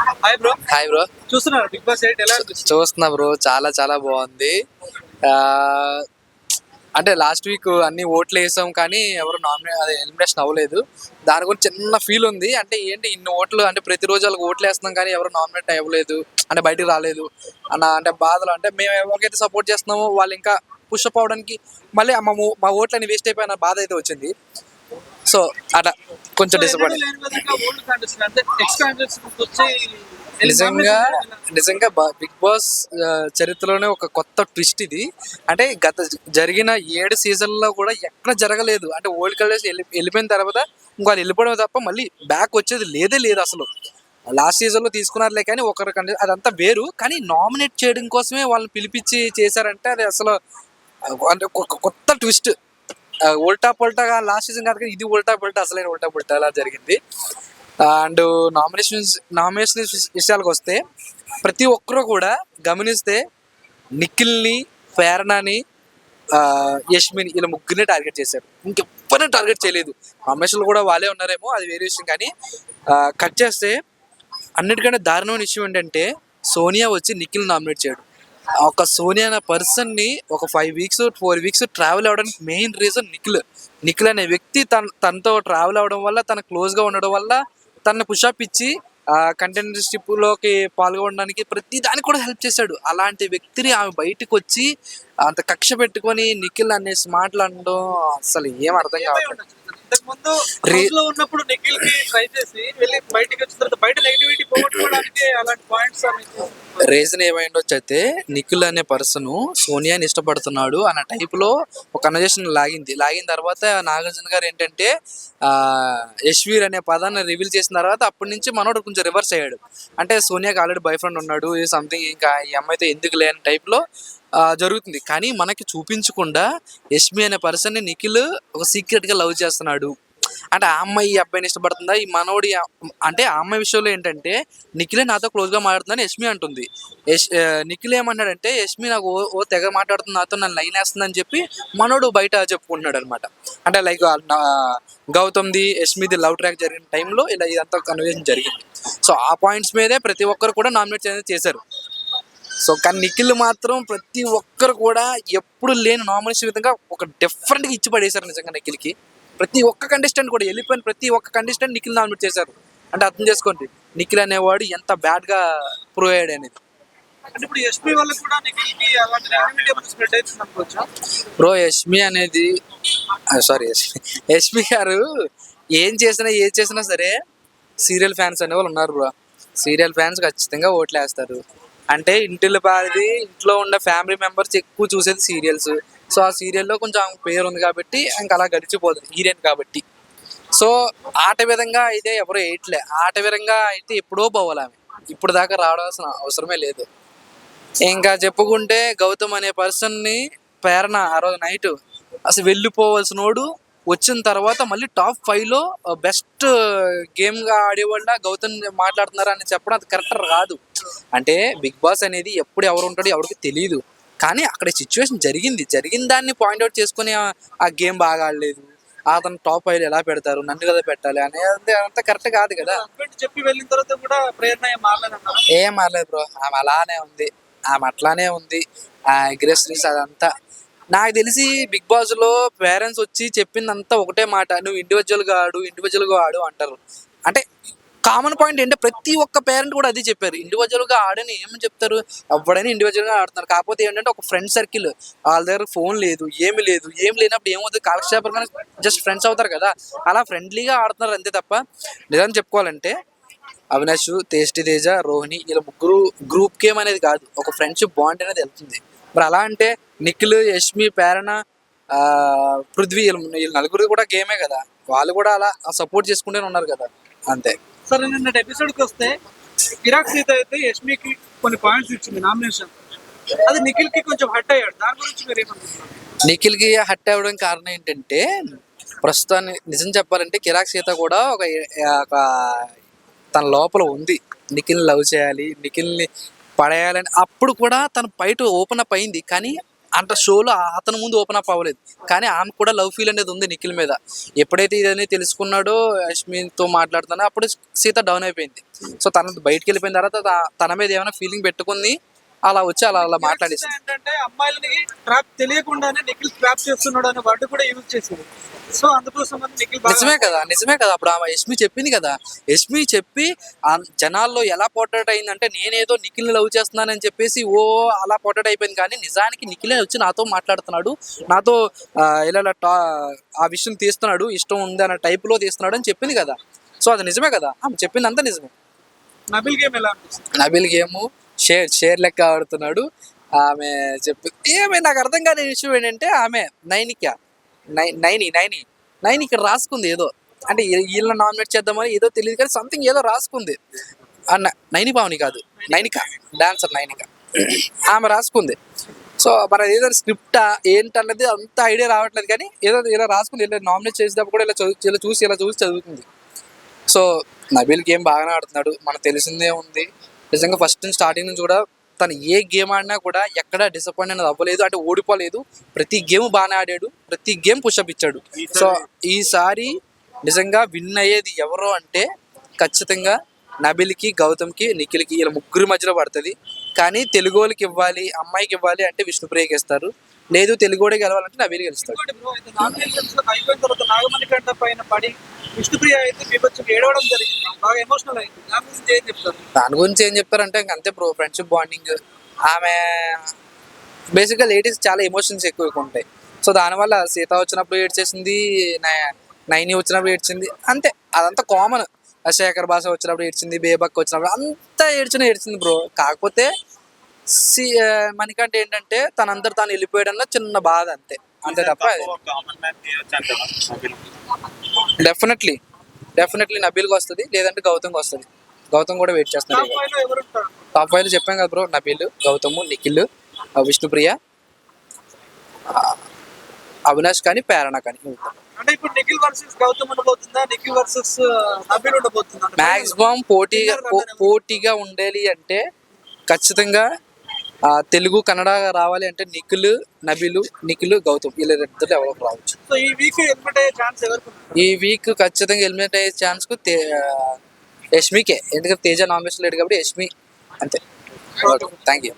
Hi bro hi bro చూస్తున్నారు? Big boss eight ఎలా చూస్తున్నా బ్రో చాలా చాలా బాగుంది. అంటే లాస్ట్ వీక్ అన్ని ఓట్లు వేసాం కానీ ఎవరు నామినే అదే ఎలిమినేషన్ అవ్వలేదు. దాని గురించి చిన్న ఫీల్ ఉంది. అంటే ఏంటి ఇన్ని ఓట్లు అంటే ప్రతిరోజు వాళ్ళకి ఓట్లు వేస్తున్నాం కానీ ఎవరు నామినేట్ అవ్వలేదు. అంటే బయటికి రాలేదు. అన్న అంటే బాధలు అంటే మేము ఎవరికైతే సపోర్ట్ చేస్తున్నామో వాళ్ళు ఇంకా పుషప్ అవడానికి మళ్ళీ మా మూ- మా ఓట్లు అని వేస్ట్ అయిపోయిన బాధ అయితే వచ్చింది. సో అట్లా కొంచెం డిసప్పాయింట్ నిజంగా నిజంగా బిగ్ బాస్ చరిత్రలోనే ఒక కొత్త ట్విస్ట్ ఇది. అంటే గత జరిగిన ఏడు సీజన్లో కూడా ఎక్కడ జరగలేదు. అంటే ఓల్డ్ కలర్స్ వెళ్ళిపోయిన తర్వాత ఇంకో వాళ్ళు వెళ్ళిపోవడం తప్ప మళ్ళీ బ్యాక్ వచ్చేది లేదే లేదు అసలు. లాస్ట్ సీజన్లో తీసుకున్నారులే కానీ ఒకరి కంటే అదంతా వేరు. కానీ నామినేట్ చేయడం కోసమే వాళ్ళని పిలిపించి చేశారంటే అది అసలు అంటే కొత్త ట్విస్ట్ ఉల్టా పొల్టాగా లాస్ట్ సీజన్ కాదు కానీ ఇది ఉల్టా పొల్టా అసలైన ఉల్టా పొల్టా అలా జరిగింది. అండ్ నామినేషన్స్ నామినేషన్ విషయాలకు వస్తే ప్రతి ఒక్కరూ కూడా గమనిస్తే నిఖిల్ని ప్రేరణని ఆ, యష్మిని ఇలా ముగ్గురిని టార్గెట్ చేశారు. ఇంకెవ్వరిని టార్గెట్ చేయలేదు. నామినేషన్లు కూడా వాళ్ళే ఉన్నారేమో అది వేరే విషయం. కానీ కట్ చేస్తే అన్నిటికంటే దారుణమైన విషయం ఏంటంటే సోనియా వచ్చి నిఖిల్ నామినేట్ చేయడం. ఒక సోనియా అనే పర్సన్ని ఒక five weeks four weeks travel అవ్వడానికి మెయిన్ రీజన్ నిఖిల్. నిఖిల్ అనే వ్యక్తి తన తనతో ట్రావెల్ అవ్వడం వల్ల తన క్లోజ్గా ఉండడం వల్ల తన పుషప్ ఇచ్చి కంటెంట్లోకి పాల్గొనడానికి ప్రతి దానికి కూడా హెల్ప్ చేశాడు. అలాంటి వ్యక్తిని ఆమె బయటకు వచ్చి అంత కక్ష పెట్టుకొని నిఖిల్ అనేసి మాట్లాడడం అసలు ఏం అర్థం కావట్లేదు. ముందు రే- house లో ఉన్నప్పుడు నిఖిల్కి ట్రై చేసి వెళ్ళి బయటికి వచ్చిన తర్వాత బయట నెగిటివిటీ పోగొట్టుకోవడానికి అలాంటి పాయింట్స్ రీజన్ ఏమైండొచ్చు అయితే నిఖిల్ అనే పర్సన్ సోనియాని ఇష్టపడుతున్నాడు అన్న type లో ఒక కన్వర్జేషన్ లాగింది. లాగిన తర్వాత నాగార్జున గారు ఏంటంటే ఆ యశ్వీర్ అనే పదాన్ని రివీల్ చేసిన తర్వాత అప్పటి నుంచి మనోడు కొంచెం రివర్స్ అయ్యాడు. అంటే సోనియాకి ఆల్రెడీ బాయ్ ఫ్రెండ్ ఉన్నాడు సంథింగ్ ఇంకా ఈ అమ్మాయితో ఎందుకు లేని టైప్లో జరుగుతుంది. కానీ మనకి చూపించకుండా యష్మి అనే పర్సన్ని నిఖిల్ ఒక సీక్రెట్గా లవ్ చేస్తున్నాడు. అంటే ఆ అమ్మాయి ఈ అబ్బాయిని ఇష్టపడుతుందా? ఈ మనోడి అంటే ఆ అమ్మాయి విషయంలో ఏంటంటే నిఖిలే నాతో క్లోజ్గా మాట్లాడుతుందని యష్మి అంటుంది. యష్ నిఖిల్ ఏమన్నాడంటే యష్మి నాకు ఓ ఓ తెగ మాట్లాడుతుంది నాతో నన్ను లైన్ వేస్తుందని చెప్పి మనోడు బయట చెప్పుకుంటున్నాడు అనమాట. అంటే లైక్ గౌతమ్ది యష్మిది లవ్ ట్రాక్ జరిగిన టైంలో ఇలా ఇదంతా కన్వర్జేషన్ జరిగింది. సో ఆ పాయింట్స్ మీదే ప్రతి ఒక్కరు కూడా నామినేట్ అనేది చేశారు. సో కానీ నిఖిల్ మాత్రం ప్రతి ఒక్కరు కూడా ఎప్పుడు లేని నామినేషన్ విధంగా ఒక డిఫరెంట్గా ఇచ్చి పడేశారు నిజంగా నిఖిల్కి. ప్రతి ఒక్క కంటెస్టెంట్ కూడా వెళ్ళిపోయిన ప్రతి ఒక్క కంటెస్టెంట్ నిఖిల్ నామినేట్ చేశారు. అంటే అర్థం చేసుకోండి నిఖిల్ అనేవాడు ఎంత బ్యాడ్గా ప్రూవ్ అయ్యాడు అనేది. బ్రో యష్మి అనేది సారీ యష్మి గారు ఏం చేసినా ఏది చేసినా సరే సీరియల్ ఫ్యాన్స్ అనే వాళ్ళు ఉన్నారు బ్రో సీరియల్ ఫ్యాన్స్ ఖచ్చితంగా ఓట్లు వేస్తారు అంటే ఇంటిలో పారిది ఇంట్లో ఉన్న ఫ్యామిలీ మెంబర్స్ ఎక్కువ చూసేది సీరియల్స్ సో ఆ సీరియల్లో కొంచెం ఆమె పేరు ఉంది కాబట్టి ఇంకా అలా గడిచిపోతుంది హీరోయిన్ కాబట్టి. సో ఆట విధంగా అయితే ఎవరు వేయట్లే ఆట విధంగా అయితే ఎప్పుడో పోవాలి ఆమె. ఇప్పుడు దాకా రావాల్సిన అవసరమే లేదు. ఇంకా చెప్పుకుంటే గౌతమ్ అనే పర్సన్ని ప్రేరణ ఆ రోజు నైట్ అసలు వెళ్ళిపోవలసినోడు వచ్చిన తర్వాత మళ్ళీ టాప్ ఫైవ్లో బెస్ట్ గేమ్గా ఆడేవాళ్ళ గౌతమ్ మాట్లాడుతున్నారు అని చెప్పడం అది కరెక్ట్ కాదు అంటే బిగ్ బాస్ అనేది ఎప్పుడు ఎవరు ఉంటాడో ఎవరికి తెలియదు కానీ అక్కడ సిచ్యువేషన్ జరిగింది. జరిగిన దాన్ని పాయింట్అవుట్ చేసుకుని ఆ- గేమ్ బాగా ఆడలేదు. అతను టాప్ ఫైవ్ ఎలా పెడతారు నన్ను కదా పెట్టాలి అనేది అంత కరెక్ట్ కాదు కదా. చెప్పి వెళ్ళిన తర్వాత కూడా ప్రేరణ ఏం మారలేదు బ్రో. ఆమె అలానే ఉంది. ఆమె అట్లానే ఉంది. ఆ అగ్రెసివ్నెస్ అదంతా. నాకు తెలిసి బిగ్ బాస్లో పేరెంట్స్ వచ్చి చెప్పిందంతా ఒకటే మాట. నువ్వు ఇండివిజువల్గా ఆడు ఇండివిజువల్గా ఆడు అంటారు. అంటే కామన్ పాయింట్ ఏంటంటే ప్రతి ఒక్క పేరెంట్ కూడా అది చెప్పారు. ఇండివిజువల్గా ఆడని ఏమని చెప్తారు? ఎవడైనా ఇండివిజువల్గా ఆడుతున్నారు. కాకపోతే ఏంటంటే ఒక ఫ్రెండ్ సర్కిల్ వాళ్ళ దగ్గర ఫోన్ లేదు ఏమి లేదు. ఏం లేనప్పుడు ఏమవుతుంది? కాలక్షేపం జస్ట్ ఫ్రెండ్స్ అవుతారు కదా. అలా ఫ్రెండ్లీగా ఆడుతున్నారు అంతే తప్ప నిజం చెప్పుకోవాలంటే అవినాష్ తేష్టి తేజ రోహిణి ఇలా ముగ్గురు గ్రూప్ గేమ్ అనేది కాదు. ఒక ఫ్రెండ్షిప్ బాండ్ అనేది వెళ్తుంది. మరి అలా అంటే నిఖిల్ యష్మి ప్రేరణ పృథ్వీ వీళ్ళు నలుగురు కూడా గేమే కదా. వాళ్ళు కూడా అలా సపోర్ట్ చేసుకుంటూనే ఉన్నారు కదా. అంతే. సరే నిన్న ఎపిసోడ్కి వస్తే కిరాక్ సీత అయితే యష్మికి కొన్ని పాయింట్స్ ఇచ్చింది నామినేషన్ అది నిఖిల్కి కొంచెం హట్ అయ్యాడు. దాని గురించి మీరు ఏమనుకుంటున్నారు? నిఖిల్కి హట్ అవ్వడం కారణం ఏంటంటే ప్రస్తుతాన్ని నిజం చెప్పాలంటే కిరాక్ సీత కూడా ఒక ఒక తన లోపల ఉంది. నిఖిల్ని లవ్ చేయాలి నిఖిల్ని పడేయాలని అప్పుడు కూడా తన బయట ఓపెన్ అప్ అయింది. కానీ అంత షోలో అతని ముందు ఓపెన్ అప్ అవ్వలేదు. కానీ ఆమె కూడా లవ్ ఫీల్ అనేది ఉంది నిఖిల్ మీద. ఎప్పుడైతే ఇదని తెలుసుకున్నాడో యష్మితో మాట్లాడుతానో అప్పుడు సీత డౌన్ అయిపోయింది. సో తన బయటికి వెళ్ళిపోయిన తర్వాత తన మీద ఏమైనా ఫీలింగ్ పెట్టుకుంది అలా వచ్చి అలా అలా మాట్లాడేసి ఏంటంటే అమ్మాయిలని ట్రాప్ తెలియకుండానే నిఖిల్ ట్రాప్ చేస్తున్నాడు అనే వర్డ్ కూడా యూజ్ చేసింది. సో అందుకోసం నిఖిల్ నిజమే కదా నిజమే కదా. అప్పుడు ఆమె యష్మి చెప్పింది కదా. యష్మి చెప్పి ఆ జనాల్లో ఎలా పోర్ట్రేట్ అయిందంటే నేనేదో నిఖిల్ని లవ్ చేస్తున్నానని చెప్పేసి ఓ అలా పోర్ట్రేట్ అయిపోయింది. కానీ నిజానికి నిఖిలే వచ్చి నాతో మాట్లాడుతున్నాడు. నాతో ఇలా టా ఆ విషయం తీస్తున్నాడు ఇష్టం ఉంది అన్న టైప్లో తీస్తున్నాడు అని చెప్పింది కదా. సో అది నిజమే కదా. ఆమె చెప్పింది అంతా నిజమే. నబిల్ గేమ్ ఎలా నబిల్ గేమ్ షేర్ షేర్ లెక్క ఆడుతున్నాడు. ఆమె చెప్పి ఏమే నాకు అర్థం కాని విషయం ఏంటంటే ఆమె నైనిక. నై నైని నైని. నైని ఇక్కడ రాసుకుంది ఏదో. అంటే వీళ్ళని నామినేట్ చేద్దామని ఏదో తెలియదు కానీ సంథింగ్ ఏదో రాసుకుంది. అన్న నైని పావని కాదు. నైనిక. డాన్సర్ నైనిక. ఆమె రాసుకుంది. సో మన ఏదో స్క్రిప్టా ఏంటన్నది అంత ఐడియా రావట్లేదు కానీ ఏదో ఇలా రాసుకుంది. ఇలా నామినేట్ చేసేటప్పుడు కూడా ఇలా చదువు ఇలా చూసి ఇలా చూసి చదువుతుంది. సో నబీల్ గేమ్ బాగానే ఆడుతున్నాడు. మనకు తెలిసిందే ఉంది. నిజంగా ఫస్ట్ నుంచి స్టార్టింగ్ నుంచి కూడా తను ఏ గేమ్ ఆడినా కూడా ఎక్కడ డిసప్పాయింట్ అనేది అవ్వలేదు. అంటే ఓడిపోలేదు. ప్రతి గేమ్ బాగానే ఆడాడు. ప్రతి గేమ్ పుషప్ ఇచ్చాడు. సో ఈసారి నిజంగా విన్ అయ్యేది ఎవరు అంటే ఖచ్చితంగా నబిల్కి గౌతమ్కి నిఖిల్కి ఇలా ముగ్గురి మధ్యలో పడుతుంది. కానీ తెలుగు వాళ్ళకి ఇవ్వాలి అమ్మాయికి ఇవ్వాలి అంటే విష్ణుప్రియకి ఇస్తారు. లేదు తెలుగు వాడికి గెలవాలంటే నబీల్ గెలుస్తాడు. దాని గురించి ఏం చెప్తారంటే అంతే బ్రో ఫ్రెండ్షిప్ బాండింగ్ ఆమె బేసిక్గా లేడీస్ చాలా ఎమోషన్స్ ఎక్కువ ఉంటాయి. సో దానివల్ల సీత వచ్చినప్పుడు ఏడ్చేసింది నై- నైని వచ్చినప్పుడు ఏడ్చింది అంతే. అదంతా కామన్ శేఖర్ భాష వచ్చినప్పుడు ఏడ్చింది బేబక్ వచ్చినప్పుడు అంతా ఏడ్చిన ఏడ్చింది బ్రో కాకపోతే సి మనకంటే ఏంటంటే తనందరు తాను వెళ్ళిపోయాడన్న చిన్న బాధ అంతే. అంతే తప్ప డెఫినెట్లీ డెఫినెట్లీ నబీల్కి వస్తుంది లేదంటే గౌతమ్కి వస్తుంది. గౌతమ్ కూడా వెయిట్ చేస్తున్నాడు టాప్ ఫైవ్ చెప్పాం కదా బ్రో నబీల్ గౌతమ్ నిఖిల్ విష్ణుప్రియ అవినాష్ కానీ ప్రేరణ కానీ. అంటే ఇప్పుడు నిఖిల్ వర్సెస్ గౌతమ్ ఉండబోతుందా? నిఖిల్ వర్సెస్ నబీల్ ఉండబోతుందా? మాక్సిమం పోటీగా పోటీగా ఉండాలి అంటే ఖచ్చితంగా తెలుగు కన్నడ రావాలి అంటే నిఖిల్ నబీలు నిఖిల్ గౌతమ్ వీళ్ళ ఇద్దరు రావచ్చు. ఈ వీక్ ఎలిమినేట్ అయ్యే ఛాన్స్ ఎవరికి ఉంది? ఈ వీక్ ఖచ్చితంగా ఎలిమినేట్ అయ్యే ఛాన్స్కు యష్మికే. ఎందుకంటే తేజ నామినేషన్ లేడు కాబట్టి యష్మి అంతే. Thank you